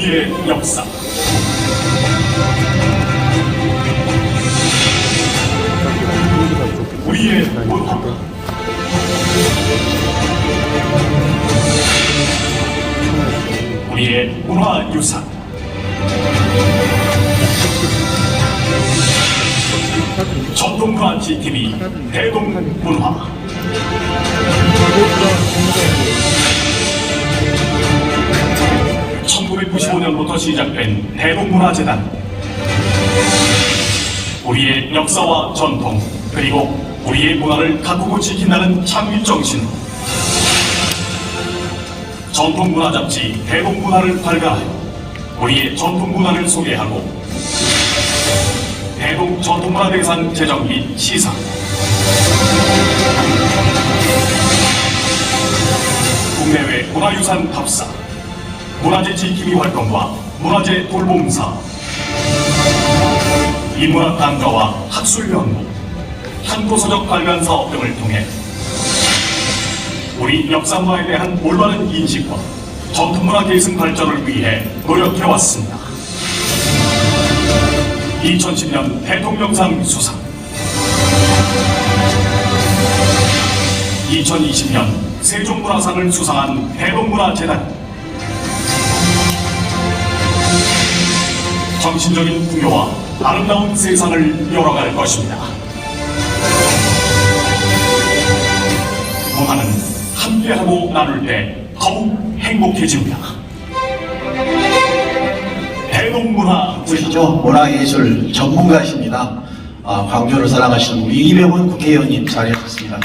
우리의 역사. 우리의 문화 우리의 문화 유산. 전통문화 지킴이 대동문화 1995년부터 시작된 대동문화재단. 우리의 역사와 전통 그리고 우리의 문화를 가꾸고 지킨다는 창립 정신. 전통문화 잡지 대동문화를 발간하여 우리의 전통문화를 소개하고 대동 전통문화 대상 제정 및 시상 국내외 문화유산 답사 문화재 지킴이 활동과 문화재 돌봄사. 인문학 단가와 학술 연구, 한도서적 발간 사업 등을 통해 우리 역사문화에 대한 올바른 인식과 전통문화 계승 발전을 위해 노력해왔습니다. 2010년 대통령상 수상. 2020년 세종문화상을 수상한 대동문화재단 정신적인 풍요와 아름다운 세상을 열어갈 것입니다. 문화는 함께하고 나눌 때 더욱 행복해집니다. 대동문화 보시죠. 문화예술 전문가이십니다. 아, 광주를 사랑하시는 우리 이병훈 국회의원님 자리하셨습니다.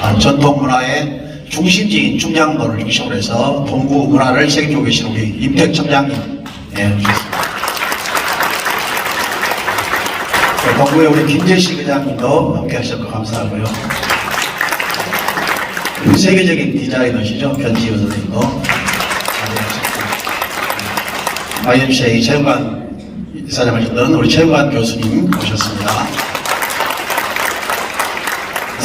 아, 전통문화의 중심지인 중장로를 중심으로 해서 동구 문화를 책임지고 계신 우리 임택 청장님 예. 네, 동구의 우리 김재식 의장님도 함께 하셨고 감사하고요. 세계적인 디자이너시죠. 변지우 선생님도 자리하셨고 YMCA 체육관 이사장 하셨던 우리 체육관 교수님 오셨습니다.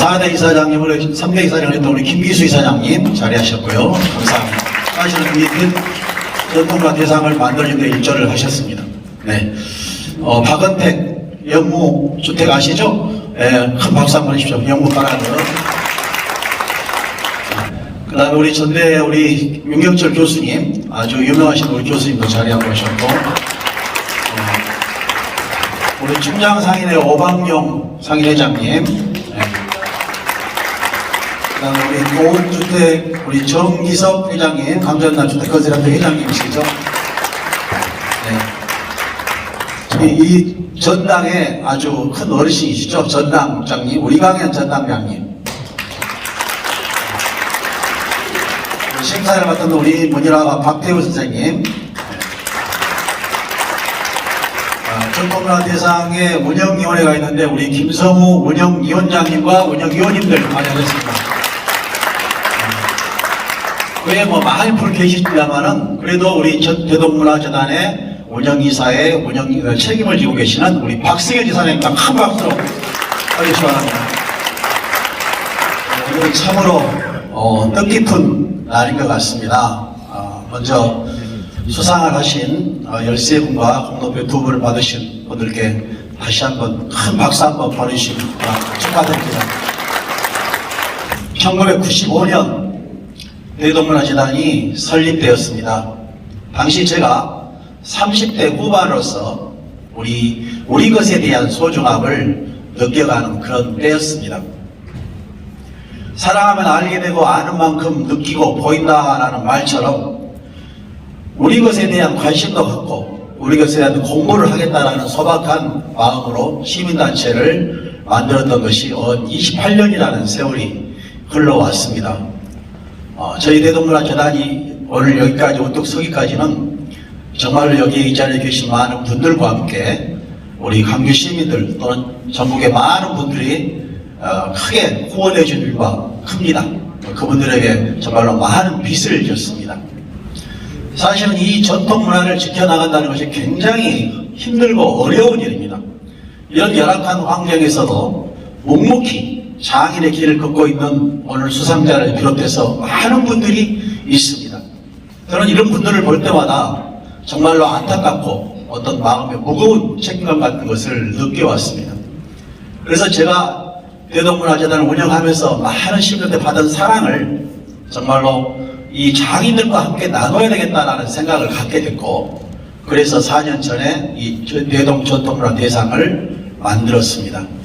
4대 이사장님, 우리 3대 이사장을 했던 우리 김기수 이사장님 자리하셨고요. 감사합니다. 사실은 이 전통과 대상을 만들는 데 일조를 하셨습니다. 네. 어, 박은택 영무 주택 아시죠? 예, 큰 박수 한번 해주십시오. 영무 파라드. 그 다음에 우리 전대 우리 윤경철 교수님, 아주 유명하신 우리 교수님도 자리하고 오셨고, 어, 우리 충장상인회 오방용 상인회장님, 네. 그 다음에 우리 고운주택 우리 정기섭 회장님, 강전남 주택건설협회 회장님이시죠? 네. 이 전당에 아주 큰 어르신이시죠? 전당장님, 우리 강현 전당장님. 심사를 맡은 우리 문일화 박태우 선생님, 아, 전통문화 대상의 운영위원회가 있는데 우리 김성우 운영위원장님과 운영위원님들 마련했습니다. 그에 뭐 많은 분 계시지만은 그래도 우리 전 대동문화재단의 운영이사의 운영 책임을 지고 계시는 우리 박승현 지사님과 큰 박수로 하기 바랍니다. 오늘 참으로 어, 뜻깊은 날인 것 같습니다. 어, 먼저 수상을 하신 어, 13분과 공로표 두 분을 받으신 분들께 다시 한번 큰 박수 한번 보내주십니다. 축하드립니다. 1995년 대동문화재단이 설립되었습니다. 당시 제가 30대 후반으로서 우리, 우리 것에 대한 소중함을 느껴가는 그런 때였습니다. 사랑하면 알게 되고 아는 만큼 느끼고 보인다라는 말처럼 우리 것에 대한 관심도 갖고 우리 것에 대한 공부를 하겠다라는 소박한 마음으로 시민단체를 만들었던 것이 언 28년이라는 세월이 흘러왔습니다. 어, 저희 대동문화 재단이 오늘 여기까지 우뚝 서기까지는 정말로 여기 이 자리에 계신 많은 분들과 함께 우리 광주 시민들 또는 전국의 많은 분들이 어, 크게 후원해 준 일과 큽니다. 그분들에게 정말로 많은 빚을 졌습니다. 사실은 이 전통 문화를 지켜나간다는 것이 굉장히 힘들고 어려운 일입니다. 이런 열악한 환경에서도 묵묵히 장인의 길을 걷고 있는 오늘 수상자를 비롯해서 많은 분들이 있습니다. 저는 이런 분들을 볼 때마다 정말로 안타깝고 어떤 마음의 무거운 책임감 같은 것을 느껴왔습니다. 그래서 제가 대동문화재단을 운영하면서 많은 시민들한테 받은 사랑을 정말로 이 장인들과 함께 나눠야 되겠다라는 생각을 갖게 됐고 그래서 4년 전에 이 대동 전통문화 대상을 만들었습니다.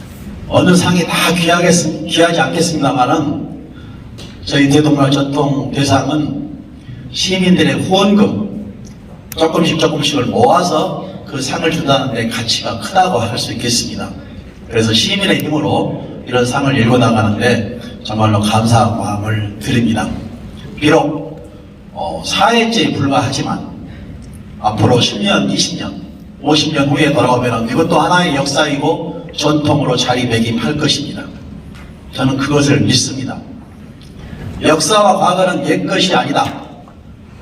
어느 상이 다 귀하겠, 귀하지 않겠습니다만은 저희 대동문화 전통 대상은 시민들의 후원금 조금씩 조금씩을 모아서 그 상을 준다는 데 가치가 크다고 할 수 있겠습니다. 그래서 시민의 힘으로 이런 상을 일궈 나가는데 정말로 감사한 마음을 드립니다. 비록 어, 사회죄에 불과하지만 앞으로 10년, 20년, 50년 후에 돌아오면 이것도 하나의 역사이고 전통으로 자리매김할 것입니다. 저는 그것을 믿습니다. 역사와 과거는 옛 것이 아니다.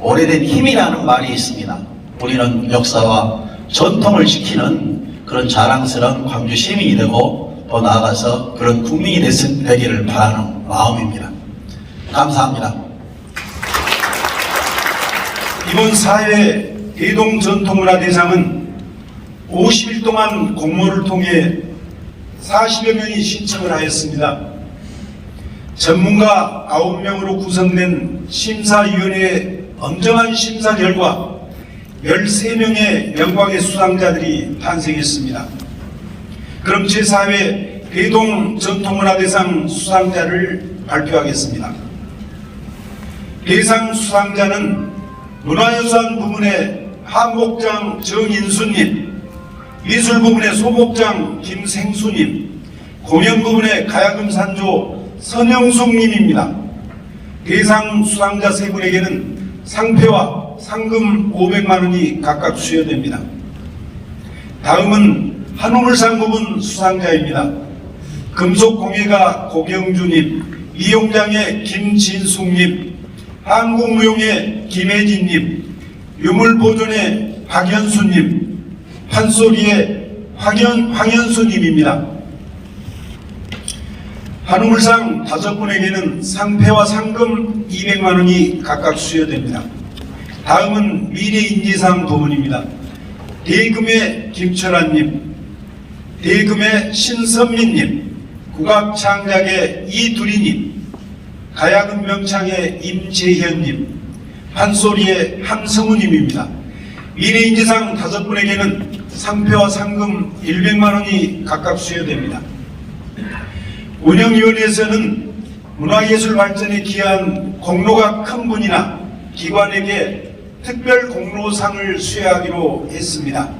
오래된 힘이라는 말이 있습니다. 우리는 역사와 전통을 지키는 그런 자랑스러운 광주 시민이 되고 더 나아가서 그런 국민이 됐- 되기를 바라는 마음입니다. 감사합니다. 이번 4회 대동 전통문화 대상은 50일 동안 공모를 통해 40여 명이 신청을 하였습니다. 전문가 9명으로 구성된 심사위원회의 엄정한 심사 결과 13명의 영광의 수상자들이 탄생했습니다. 그럼 제4회 대동 전통문화대상 수상자를 발표하겠습니다. 대상 수상자는 문화유산 부문의 한목장 정인수님, 미술 부문의 소목장 김생수님, 공연 부문의 가야금 산조 선영숙님입니다. 대상 수상자 세 분에게는 상패와 상금 500만 원이 각각 수여됩니다. 다음은 한우물상 부분 수상자입니다. 금속공예가 고경주님, 이용장의 김진숙님, 한국무용의 김혜진님, 유물보존의 박연수님, 판소리의 황현, 황현수님입니다. 한우물상 다섯 분에게는 상패와 상금 200만 원이 각각 수여됩니다. 다음은 미래인지상 부문입니다. 대금의 김철환님, 대금의 신선민님, 국악창작의 이두리님, 가야금 명창의 임재현님, 판소리의 한성우님입니다. 미래인지상 다섯 분에게는 상표와 상금 100만 원이 각각 수여됩니다. 운영위원회에서는 문화예술 발전에 기여한 공로가 큰 분이나 기관에게 특별 공로상을 수여하기로 했습니다.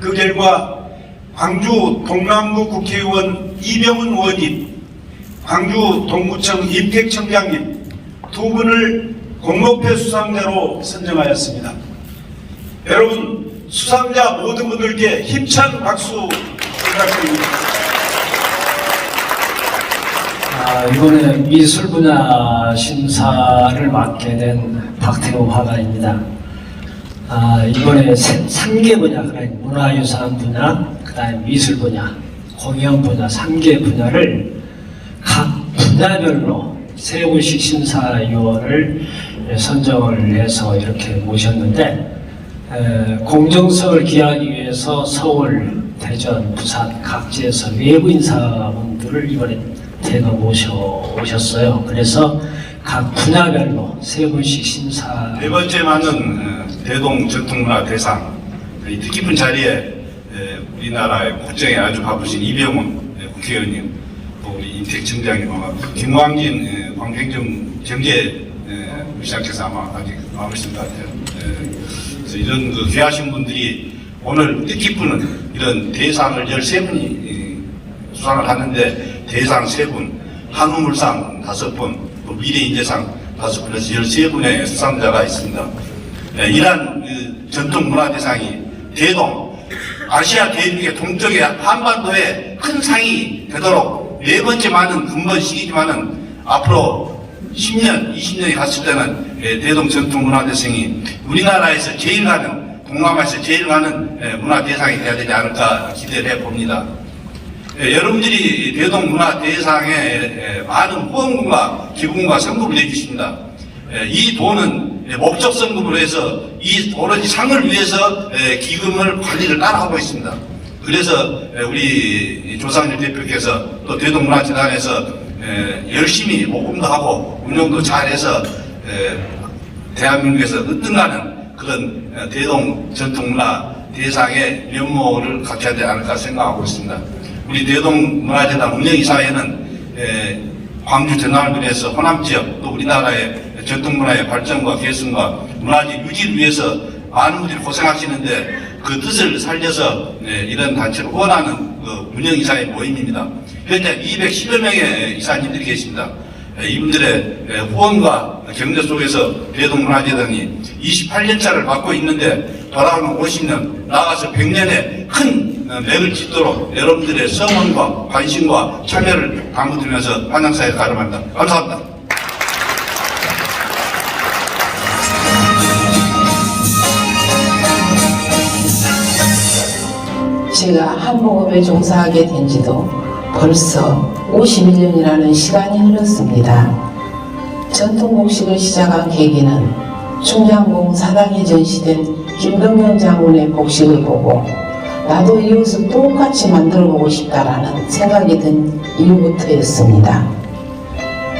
그 결과 광주 동남구 국회의원 이병훈 의원님, 광주 동구청 임택청장님 두 분을 공로패 수상자로 선정하였습니다. 여러분 수상자 모든 분들께 힘찬 박수 부탁드립니다. 아, 이번에 미술 분야 심사를 맡게 된 박태호 화가입니다. 아, 이번에 3개 분야, 문화유산 분야, 그 다음에 미술 분야, 공연 분야, 3개 분야를 각 분야별로 세 분씩 심사위원을 선정을 해서 이렇게 모셨는데, 에, 공정성을 기하기 위해서 서울, 대전, 부산 각지에서 외부 인사분들을 이번에 제가 모셔오셨어요. 그래서 각 분야별로 세 분씩 심사. 네 번째 맞는 어, 대동 전통문화 대상 이 뜻깊은 자리에 에, 우리나라의 국정에 아주 바쁘신 이병훈 에, 국회의원님 또 우리 임택 청장님 아마 김광진 에, 광평정 경제 에, 시장께서 아마 아직 남으신 것 같아요. 에, 그래서 이런 그 귀하신 분들이 오늘 뜻깊은 이런 대상을 13분이 수상을 하는데 대상 3분, 한우물상 5분, 또 미래인재상 5분 에서 13분의 수상자가 있습니다. 네, 이러한 그 전통문화대상이 대동, 아시아 대륙의 동쪽의 한반도에 큰 상이 되도록 네 번째 많은 근본 시기지만은 앞으로 10년, 20년이 갔을 때는 예, 대동 전통 문화대상이 우리나라에서 제일 가는, 동남아에서 제일 가는 예, 문화대상이 돼야 되지 않을까 기대를 해봅니다. 예, 여러분들이 대동 문화대상에 예, 많은 후원금과 기부금과 성금을 내주십니다. 예, 이 돈은 예, 목적 성금으로 해서 이 오로지 상을 위해서 예, 기금을 관리를 따라 하고 있습니다. 그래서 예, 우리 조상일 대표께서 또 대동문화재단에서 예, 열심히 모금도 하고 운영도 잘해서 예, 대한민국에서 으뜸나는 그런 어, 대동 전통문화 대상의 면모를 갖춰야 되지 않을까 생각하고 있습니다. 우리 대동 문화재단 운영이사회는 에, 광주 전남을에서 호남 지역 또 우리나라의 전통문화의 발전과 개선과 문화재 유지를 위해서 많은 분들이 고생하시는데 그 뜻을 살려서 에, 이런 단체를 후원하는 그 운영이사의 모임입니다. 현재 210여 명의 이사님들이 계십니다. 에, 이분들의 에, 후원과 경제 속에서 대동문화재단이 28년차를 받고 있는데 돌아오는 50년 나아가서 100년에 큰 어, 맥을 짓도록 여러분들의 성원과 관심과 참여를 당부드리면서 한양사에 가름합니다. 감사합니다. 제가 한복업에 종사하게 된 지도 벌써 51년이라는 시간이 흘렀습니다. 전통복식을 시작한 계기는 충장공 사당에 전시된 김동현 장군의 복식을 보고 나도 이웃을 똑같이 만들어 보고 싶다라는 생각이 든 이후부터였습니다.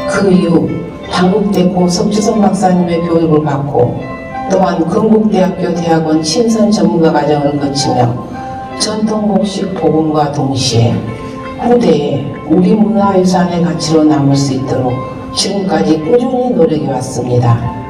그 이후 한국대 고 석주성 박사님의 교육을 받고 또한 건국대학교 대학원 침선 전문가 과정을 거치며 전통복식 복음과 동시에 후대에 우리 문화유산의 가치로 남을 수 있도록 지금까지 꾸준히 노력해 왔습니다.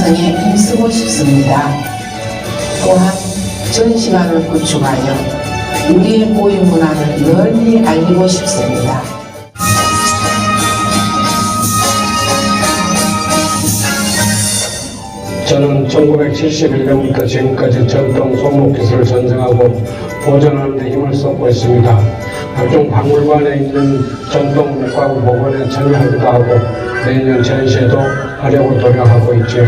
후진낭성에 힘쓰고 싶습니다. 또한 전시관을 구축하여 우리의 고유 문화를 널리 알리고 싶습니다. 저는 1971년부터 지금까지 전통 손목 기술을 전승하고 보존하는 데 힘을 쏟고 있습니다. 각종 박물관에 있는 전통 문과구 복원에 참여하기도 하고 내년 전시에도 하려고 노력하고 있지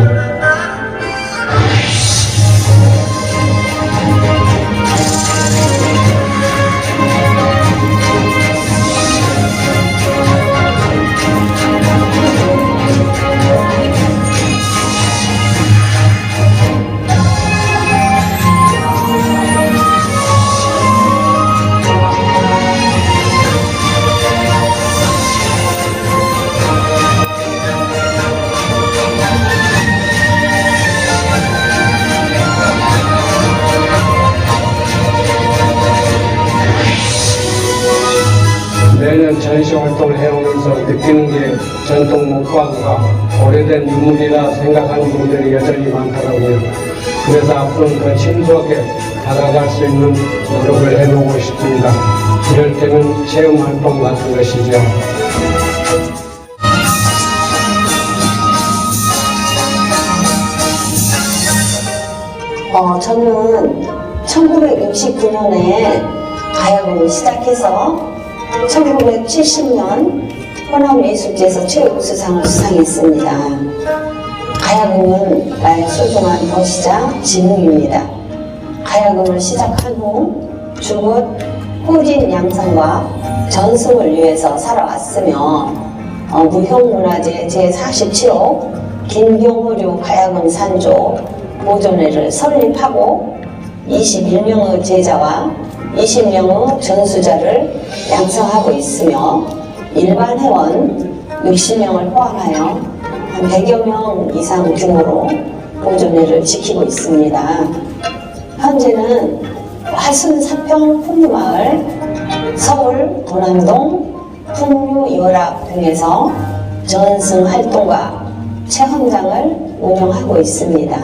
앞으로는 더 친숙하게 다가갈 수 있는 노력을 해보고 싶습니다. 이럴 때는 체험 활동 같은 것이죠. 어, 저는 1969년에 가야금을 시작해서 1970년 호남예술제에서 최우수상을 수상했습니다. 가야금은 나의 소중한 도시자 지능입니다. 가야금을 시작한 후 줄곧 후진 양성과 전승을 위해서 살아왔으며 어, 무형문화재 제47호 김경호류 가야금 산조 보존회를 설립하고 21명의 제자와 20명의 전수자를 양성하고 있으며 일반 회원 60명을 포함하여 한 100여 명 이상 규모로 보존회를 지키고 있습니다. 현재는 화순 사평 풍류마을 서울 도남동 풍류연합 등에서 전승 활동과 체험장을 운영하고 있습니다.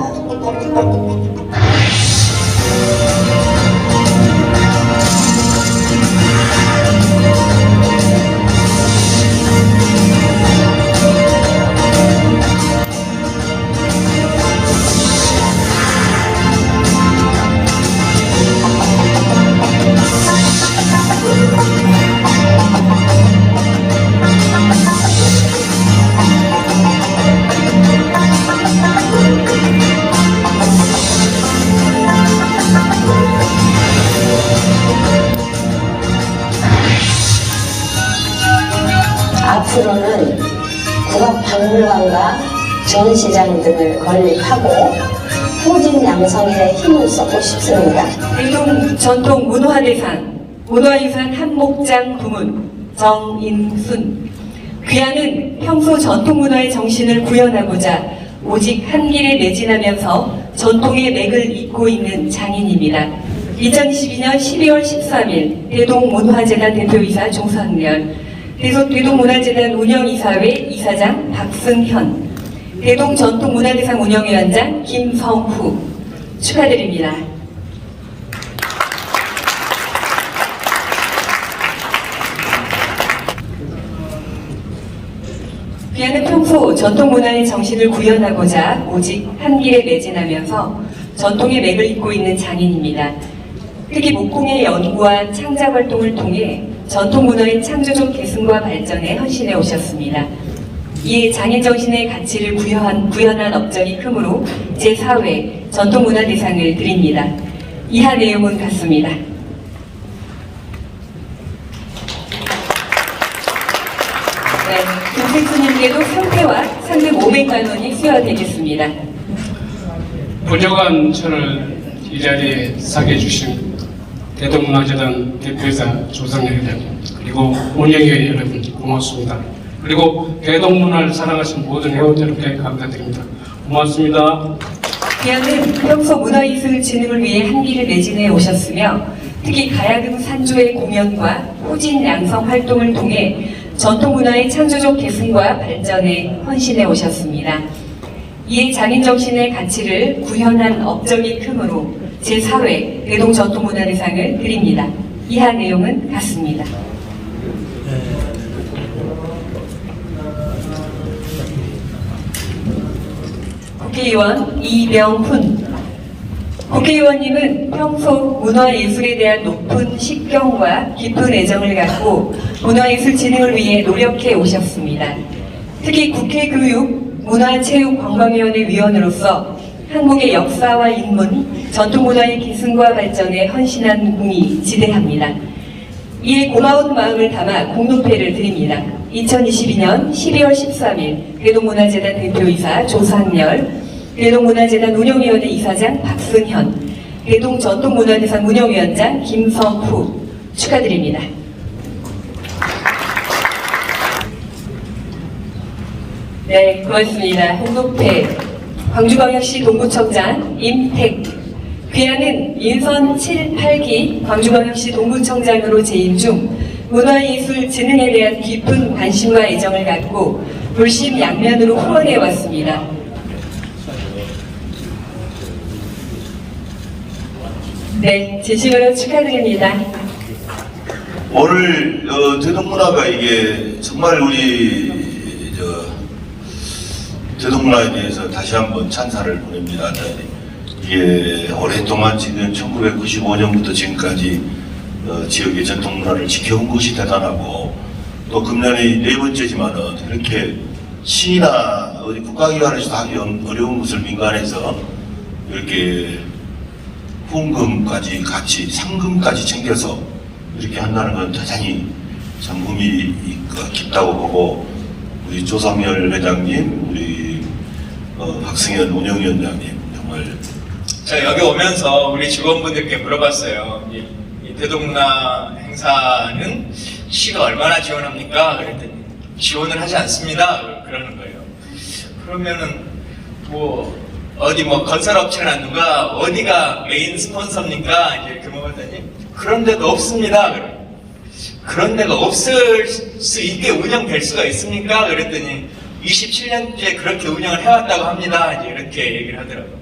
전통 문화대상 문화유산 한목장 부문 정인순 귀하는 평소 전통문화의 정신을 구현하고자 오직 한 길에 매진하면서 전통의 맥을 잇고 있는 장인입니다. 2022년 12월 13일 대동문화재단 대표이사 대소- 대동문화재단 운영이사회 이사장 박승현 대동전통문화대상 운영위원장 김성후 축하드립니다. 평소 전통 문화의 정신을 구현하고자 오직 한 길에 매진하면서 전통의 맥을 잇고 있는 장인입니다. 특히 목공의 연구와 창작 활동을 통해 전통 문화의 창조적 계승과 발전에 헌신해 오셨습니다. 이에 장인 정신의 가치를 구현한, 구현한 업적이 크므로 제4회 전통문화대상을 드립니다. 이하 내용은 같습니다. 네, 김생수님께도 상패와 상금 500만 원이 수여되겠습니다. 부족한 저를 이 자리에 사게 해주신 대동문화재단 대표이사 조상렬 회장님 그리고 운영회 여러분 고맙습니다. 그리고 대동문화를 사랑하신 모든 회원 여러분께 감사드립니다. 고맙습니다. 기아는 평소 문화예술 진흥을 위해 한기를 매진해 오셨으며 특히 가야금 산조의 공연과 호진 양성 활동을 통해 전통 문화의 창조적 계승과 발전에 헌신해 오셨습니다. 이에 장인 정신의 가치를 구현한 업적이 크므로 제4회 대동전통문화대상을 드립니다. 이하 내용은 같습니다. 국회의원 이명훈 국회의원님은 평소 문화예술에 대한 높은 식경과 깊은 애정을 갖고 문화예술 진흥을 위해 노력해 오셨습니다. 특히 국회 교육, 문화체육관광위원회 위원으로서 한국의 역사와 인문, 전통문화의 계승과 발전에 헌신한 공이 지대합니다. 이에 고마운 마음을 담아 공로패를 드립니다. 2022년 12월 13일 대동문화재단 대표이사 조상렬, 대동문화재단 운영위원회 이사장 박승현, 대동전통문화대상 운영위원장 김성후 축하드립니다. 네, 고맙습니다. 홍록패 광주광역시 동구청장 임택 귀하는 인선 7, 8기 광주광역시 동구청장으로 재임 중 문화예술 진흥에 대한 깊은 관심과 애정을 갖고 불심 양면으로 후원해 왔습니다. 네, 진심으로 축하드립니다. 오늘 어, 대동문화가 이게 정말 우리 저 대동문화에 대해서 다시 한번 찬사를 보냅니다. 네. 이게 오랫동안 지금 1995년부터 지금까지 어, 지역의 전통 문화를 지켜온 것이 대단하고 또 금년이 네 번째지만은 이렇게 시나 어디 국가기관에서 하기 어려운 것을 민간에서 이렇게 후원금까지 같이 상금까지 챙겨서 이렇게 한다는 건 대단히 참 의미 깊다고 보고 우리 조상열 회장님, 우리 어, 박승현 운영위원장님 정말 자 여기 오면서 우리 직원분들께 물어봤어요. 이, 이 대동문화 행사는 시가 얼마나 지원합니까? 그랬더니 지원을 하지 않습니다. 그러는 거예요. 그러면은 뭐 어디 뭐 건설업체나 누가 어디가 메인 스폰서입니까? 이제 이렇게 물어봤더니 그런 데도 없습니다. 그래요. 그런 데가 없을 수 있게 운영될 수가 있습니까? 그랬더니 27년째 그렇게 운영을 해왔다고 합니다. 이렇게 얘기를 하더라고요.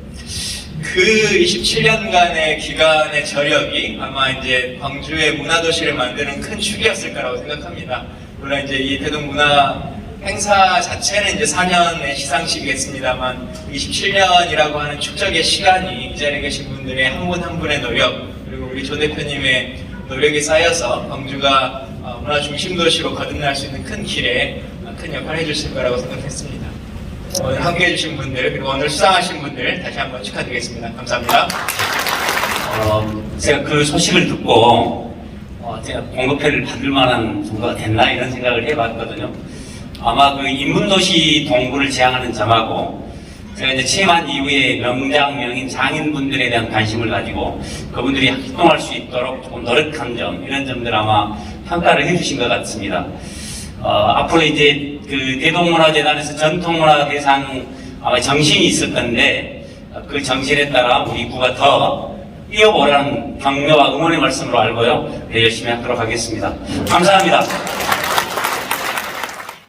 그 27년간의 기간의 저력이 아마 이제 광주의 문화도시를 만드는 큰 축이었을 거라고 생각합니다. 물론 이제 이 대동 문화 행사 자체는 이제 4년의 시상식이겠습니다만 27년이라고 하는 축적의 시간이 이 자리에 계신 분들의 한 분한 분의 노력 그리고 우리 조 대표님의 노력이 쌓여서 광주가 어, 문화 중심 도시로 거듭날 수 있는 큰 길에 어, 큰 역할을 해주실 거라고 생각했습니다. 오늘 함께 해주신 분들 그리고 오늘 수상하신 분들 다시 한번 축하드리겠습니다. 감사합니다. 어, 제가 그 소식을 듣고 어, 제가 공급회를 받을 만한 정도가 됐나 이런 생각을 해봤거든요. 아마 그 인문도시 동부를 지향하는 점하고 제가 이제 취임한 이후에 명장 명인 장인분들에 대한 관심을 가지고 그분들이 활동할 수 있도록 조금 노력한 점 이런 점들 아마 평가를 해주신 것 같습니다. 어, 앞으로 이제 그 대동문화재단에서 전통문화 대상 아마 정신이 있을 건데 어, 그 정신에 따라 우리 구가 더 이어보라는 격려와 응원의 말씀으로 알고요. 네, 열심히 하도록 하겠습니다. 감사합니다.